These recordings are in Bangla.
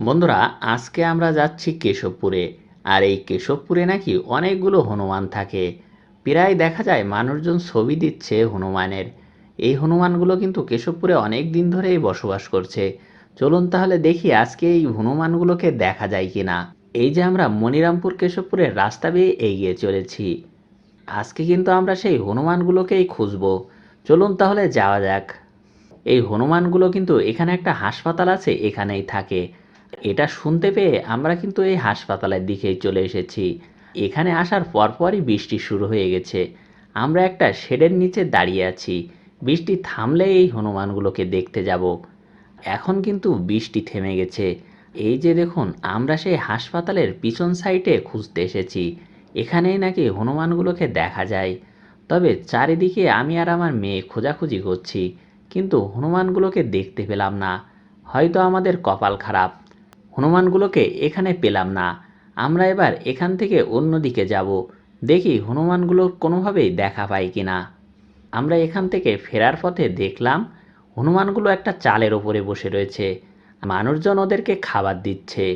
বন্ধুরা, আজকে আমরা যাচ্ছি কেশবপুরে। আর এই কেশবপুরে নাকি অনেকগুলো হনুমান থাকে। প্রায় দেখা যায় মানুষজন ছবি দিচ্ছে হনুমানের। এই হনুমানগুলো কিন্তু কেশবপুরে অনেক দিন ধরেই বসবাস করছে। চলুন তাহলে দেখি আজকে এই হনুমানগুলোকে দেখা যায় কি না এই যে আমরা মনিরামপুর কেশবপুরের রাস্তা বেয়ে এগিয়ে চলেছি। আজকে কিন্তু আমরা সেই হনুমানগুলোকেই খুঁজবো। চলুন তাহলে যাওয়া যাক। এই হনুমানগুলো কিন্তু এখানে একটা হাসপাতাল আছে, এখানেই থাকে। এটা শুনতে পেয়ে আমরা কিন্তু এই হাসপাতালের দিকেই চলে এসেছি। এখানে আসার পরপরই বৃষ্টি শুরু হয়ে গেছে। আমরা একটা শেডের নিচে দাঁড়িয়ে আছি। বৃষ্টি থামলে এই হনুমানগুলোকে দেখতে যাব। এখন কিন্তু বৃষ্টি থেমে গেছে। এই যে দেখুন, আমরা সেই হাসপাতালের পিছন সাইডে খুঁজতে এসেছি। এখানেই নাকি হনুমানগুলোকে দেখা যায়। তবে চারিদিকে আমি আর আমার মেয়ে খোঁজাখুঁজি করছি, কিন্তু হনুমানগুলোকে দেখতে পেলাম না। হয়তো আমাদের কপাল খারাপ। হনুমানগুলোকে এখানে পেলাম না। আমরা এবার এখান থেকে অন্য দিকে যাব। দেখি হনুমানগুলো কোনোভাবেই দেখা পাই কি না আমরা এখান থেকে ফেরার পথে দেখলাম, হনুমানগুলো একটা চালের ওপরে বসে রয়েছে। মানুষজন ওদেরকে খাবার দিচ্ছে।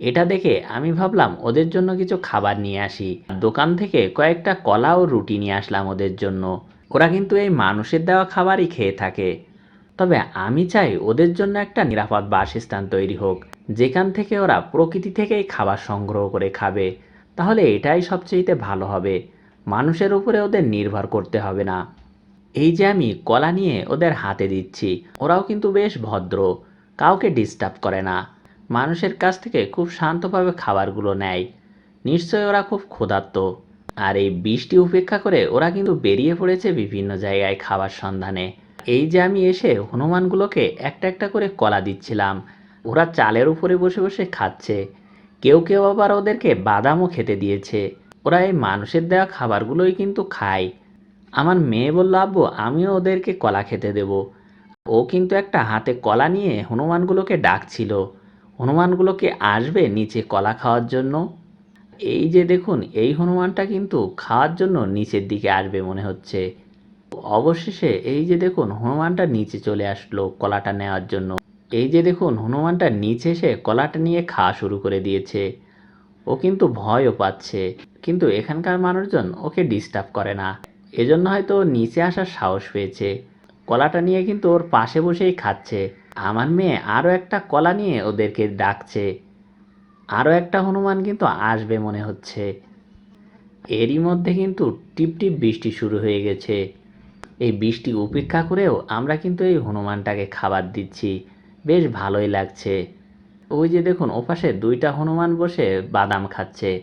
এটা দেখে আমি ভাবলাম, ওদের জন্য কিছু খাবার নিয়ে আসি। দোকান থেকে কয়েকটা কলা ও রুটি নিয়ে আসলাম ওদের জন্য। ওরা কিন্তু এই মানুষের দেওয়া খাবারই খেয়ে থাকে। তবে আমি চাই ওদের জন্য একটা নিরাপদ বাসস্থান তৈরি হোক, যেখান থেকে ওরা প্রকৃতি থেকেই খাবার সংগ্রহ করে খাবে। তাহলে এটাই সবচেয়ে ভালো হবে। মানুষের উপরে ওদের নির্ভর করতে হবে না। এই যে আমি কলা নিয়ে ওদের হাতে দিচ্ছি, ওরাও কিন্তু বেশ ভদ্র, কাউকে ডিস্টার্ব করে না। মানুষের কাছ থেকে খুব শান্তভাবে খাবারগুলো নেয়। নিশ্চয়ই ওরা খুব ক্ষুধার্ত। আর এই বৃষ্টি উপেক্ষা করে ওরা কিন্তু বেরিয়ে পড়েছে বিভিন্ন জায়গায় খাবার সন্ধানে। এই যে আমি এসে হনুমানগুলোকে একটা একটা করে কলা দিচ্ছিলাম, ওরা চালের উপরে বসে বসে খাচ্ছে। কেউ কেউ আবার ওদেরকে বাদামও খেতে দিয়েছে। ওরা এই মানুষের দেওয়া খাবারগুলোই কিন্তু খায়। আমার মেয়ে বলল, আব্বু, আমিও ওদেরকে কলা খেতে দেব। ও কিন্তু একটা হাতে কলা নিয়ে হনুমানগুলোকে ডাকছিল। হনুমানগুলোকে আসবে নিচে কলা খাওয়ার জন্য। এই যে দেখুন, এই হনুমানটা কিন্তু খাওয়ার জন্য নিচের দিকে আসবে মনে হচ্ছে। অবশেষে এই যে দেখুন, হনুমানটা নিচে চলে আসলো কলাটা নেওয়ার জন্য। এই যে দেখুন, হনুমানটা নিচে এসে কলাটা নিয়ে খাওয়া শুরু করে দিয়েছে। ও কিন্তু ভয়ও পাচ্ছে, কিন্তু এখানকার মানুষজন ওকে ডিস্টার্ব করে না। এজন্য হয়তো নিচে আসার সাহস পেয়েছে। কলাটা নিয়ে কিন্তু ওর পাশে বসেই খাচ্ছে। আমার মেয়ে আরও একটা কলা নিয়ে ওদেরকে ডাকছে। আরও একটা হনুমান কিন্তু আসবে মনে হচ্ছে। এরই মধ্যে কিন্তু টিপটিপ বৃষ্টি শুরু হয়ে গেছে। এই বৃষ্টি উপেক্ষা করেও আমরা কিন্তু এই হনুমানটাকে খাবার দিচ্ছি। বেশ ভালোই লাগছে। ওই যে দেখুন, ওপাশে দুইটা হনুমান বসে বাদাম খাচ্ছে।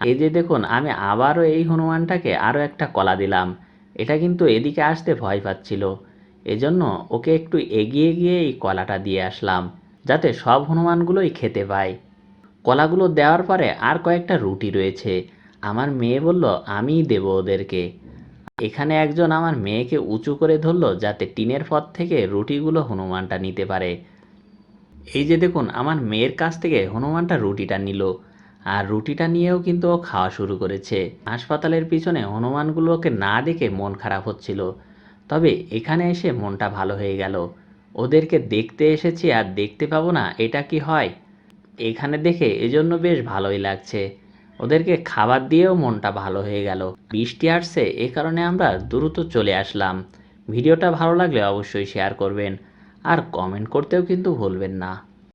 এই যে দেখুন, আমি আবারও এই হনুমানটাকে আরও একটা কলা দিলাম। এটা কিন্তু এদিকে আসতে ভয় পাচ্ছিল। এজন্য ওকে একটু এগিয়ে গিয়ে এই কলাটা দিয়ে আসলাম, যাতে সব হনুমানগুলোই খেতে পায়। কলাগুলো দেওয়ার পরে আর কয়েকটা রুটি রয়েছে। আমার মেয়ে বলল, আমিই দেব ওদেরকে। এখানে একজন আমার মেয়েকে উঁচু করে ধরলো যাতে টিনের পথ থেকে রুটিগুলো হনুমানটা নিতে পারে। এই যে দেখুন, আমার মেয়ের কাছ থেকে হনুমানটা রুটিটা নিল আর রুটিটা নিয়েও কিন্তু ও খাওয়া শুরু করেছে। হাসপাতালের পিছনে হনুমানগুলোকে না দেখে মন খারাপ হচ্ছিল। তবে এখানে এসে মনটা ভালো হয়ে গেল। ওদেরকে দেখতে এসেছি আর দেখতে পাবো না, এটা কি হয়? এখানে দেখে এজন্য বেশ ভালোই লাগছে। ওদেরকে খাবার দিয়েও মনটা ভালো হয়ে গেল। বৃষ্টি আসছে, এ কারণে আমরা দ্রুত চলে আসলাম। ভিডিওটা ভালো লাগলে অবশ্যই শেয়ার করবেন। আর কমেন্ট করতেও কিন্তু ভুলবেন না।